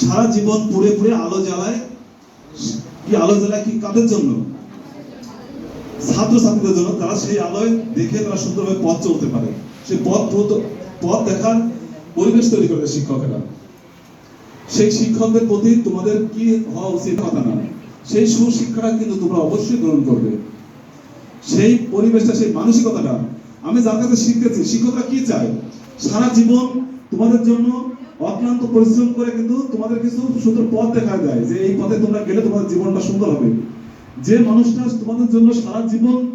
সারা জীবন পুড়ে পুড়ে আলো জ্বালায়। কি আলো জ্বালায় কি কাদের জন্য? ছাত্র ছাত্রীদের জন্য। তারা সেই আলোয় দেখে তারা সুন্দরভাবে পথ চলতে পারে। সেই পথ পথ দেখার পরিবেশ তৈরি করে শিক্ষকেরা। সেই শিক্ষকদের প্রতি তোমাদের কি হওয়া উচিত কথা না। সেই সুশিক্ষাটা কিন্তু তোমরা অবশ্যই গ্রহণ করবে। সেই পরিবেশটা, সেই মানসিকতাটা আমি যার কাছে শিখতেছি, শিক্ষকরা কি চায়? সারা জীবন তোমাদের জন্য অক্লান্ত পরিশ্রম করে কিন্তু তোমাদের কিছু সুন্দর পথ দেখা যায় যে এই পথে তোমরা গেলে তোমাদের জীবনটা সুন্দর হবে। যে মানুষটা তোমাদের জন্য সারা জীবন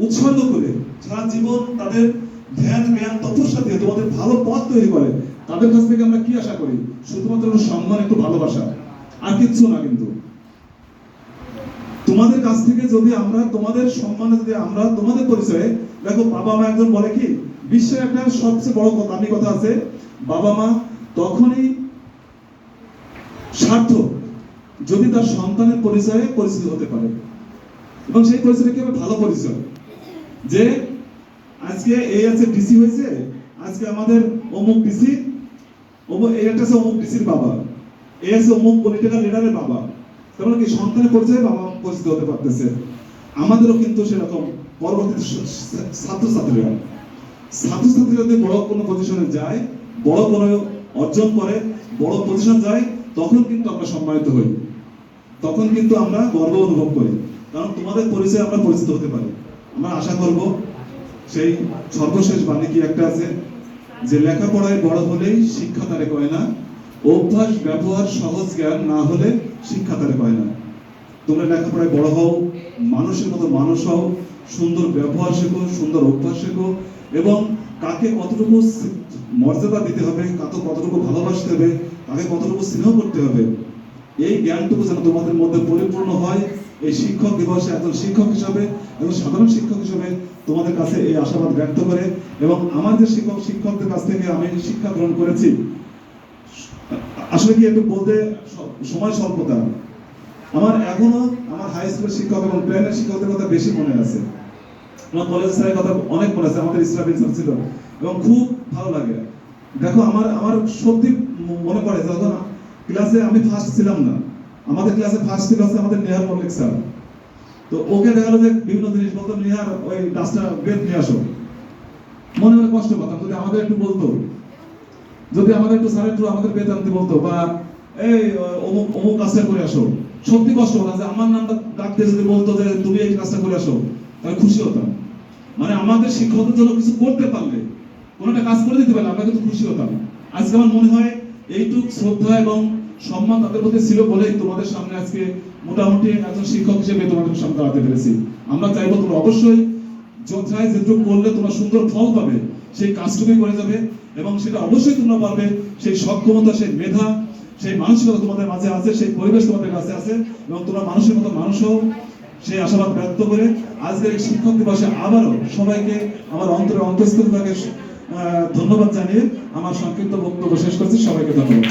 উৎসর্গ করে, সারা জীবন তাদের ধ্যান, জ্ঞান, তপস্যা দিয়ে তোমাদের ভালো পথ তৈরি করে, তাদের কাছ থেকে আমরা কি আশা করি? শুধুমাত্র সম্মান, একটু ভালোবাসা। আর কিচ্ছু না কিন্তু। তোমাদের কাছ থেকে যদি আমরা তোমাদের সম্মানে যদি আমরা তোমাদের পরিচয়ে, দেখো বাবা মা একজন বলে কি, বিশ্বের একটা সবচেয়ে বড় কথা দামি কথা আছে, বাবা মা তখনই সার্থক যদি তার সন্তানের পরিচয়ে পরিচিত হতে পারে। এবং সেই পরিচয়টা কি হবে? ভালো পরিচয়। যে আজকে এই আছে ডিসি হয়েছে, আজকে আমাদের অমুক ডিসি অমুক, এই একটা আছে অমুক ডিসির বাবা এই আছে অমুক পলিটিক্যাল লিডারের বাবা। তার মানে কি সন্তানের পরিচয়ে বাবা পরিচিত হতে পারতেছে। আমাদেরও কিন্তু সেরকম পরবর্তীতে স- স- ছাত্রছাত্রীরা। ছাত্রছাত্রীরা যদি বড় কোনো পজিশনে যায়, বড় কোনো অর্জন করে, বড় পজিশন যায়, তখন কিন্তু আমরা সম্মানিত হই। তখন কিন্তু আমরা গর্ব অনুভব করি। কারণ তোমাদের পরিচয় আমরা পরিচিত হতে পারি। আমরা আশা করব সেই সর্বশেষ বাণী কি একটা আছে? যে লেখাপড়ায় বড় হলেই শিক্ষা তারে কয় না অভ্যাস, ব্যবহার, সহজ জ্ঞান না হলে শিক্ষা তারে কয় না। তোমরা লেখাপড়ায় বড় হও, মানুষের মতো মানুষ হও, সুন্দর ব্যবহার শেখো, সুন্দর অভ্যাস শেখো এবং কাকে কতটুকু মর্যাদা দিতে হবে, কাকে কতটুকু ভালোবাসতে হবে, কাকে কতটুকু স্নেহ করতে হবে, এই জ্ঞানটুকু যেন তোমাদের মধ্যে পরিপূর্ণ হয়, এই শিক্ষক দিবসে একজন শিক্ষক হিসাবে এবং সাধারণ শিক্ষক হিসাবে তোমাদের কাছে এই আশাবাদ ব্যক্ত করে এবং আমার যে শিক্ষক শিক্ষকদের কাছ থেকে আমি শিক্ষা গ্রহণ করেছি আসলে কি একটু বলতে সময় স্বল্পতা? আমার এখনও আমার হাই স্কুলের শিক্ষক এবং প্রাইমারি শিক্ষকদের কথা বেশি মনে আছে। আমার কলেজ স্যারের কথা অনেক মনে আছে, আমাদের ইসলামিক স্যার ছিল। এবং খুব ভালো লাগে। দেখো, আমার আমার সত্যি মনে পড়ে যখন ক্লাসে আমি ফার্স্ট ছিলাম না। আমাদের ক্লাসে ফার্স্ট ছিল হচ্ছে আমাদের নেহার মল্লিক স্যার তো ওকে দেখা গেলো যে বিভিন্ন জিনিস বলতো, নেহার, ওই ডাস্টার বেদ নিয়ে আসো। মনে মনে কষ্ট পাতাম, যদি আমাদের একটু বলতো। যদি আমাদের একটু স্যার একটু আমাদের বেদ আনতে বলতো বা এই অমুক অমুক কাজটা করে আসো। সত্যি কষ্ট হতো যে আমার নামটা ডাক দিয়ে যদি বলতো যে তুমি এই কাজটা করে আসো, তাহলে খুশি হতাম। মানে আমাদের শিক্ষকদের জন্য কিছু করতে পারলে, কোনো একটা কাজ করে দিতে পারলে আমরা কিন্তু খুশি হতাম। আজকে আমার মনে হয় এইটুক শ্রদ্ধা এবং সম্মান তাদের প্রতি ছিল বলেই তোমাদের সামনে আজকে মোটামুটি একজন শিক্ষক হিসেবে তোমাদের সামনে দাঁড়াতে পেরেছি। আমরা চাইব তোমরা অবশ্যই যথায় যেটুকু করলে তোমরা সুন্দর ফল পাবে। সেই কাজটুকুই করে যাবে এবং সেটা অবশ্যই তোমরা পারবে। সেই সক্ষমতা, সেই মেধা, সেই মানসিকতা তোমাদের মাঝে আছে, সেই পরিবেশ তোমাদের কাছে আছে এবং তোমরা মানুষের মতো মানুষ হও। সেই আশাবাদ ব্যক্ত করে আজকের এই শিক্ষক দিবসে আবারও সবাইকে আমার অন্তরে অন্তস্থ থেকে ধন্যবাদ জানিয়ে আমার সংক্ষিপ্ত বক্তব্য শেষ করছি। সবাইকে ধন্যবাদ।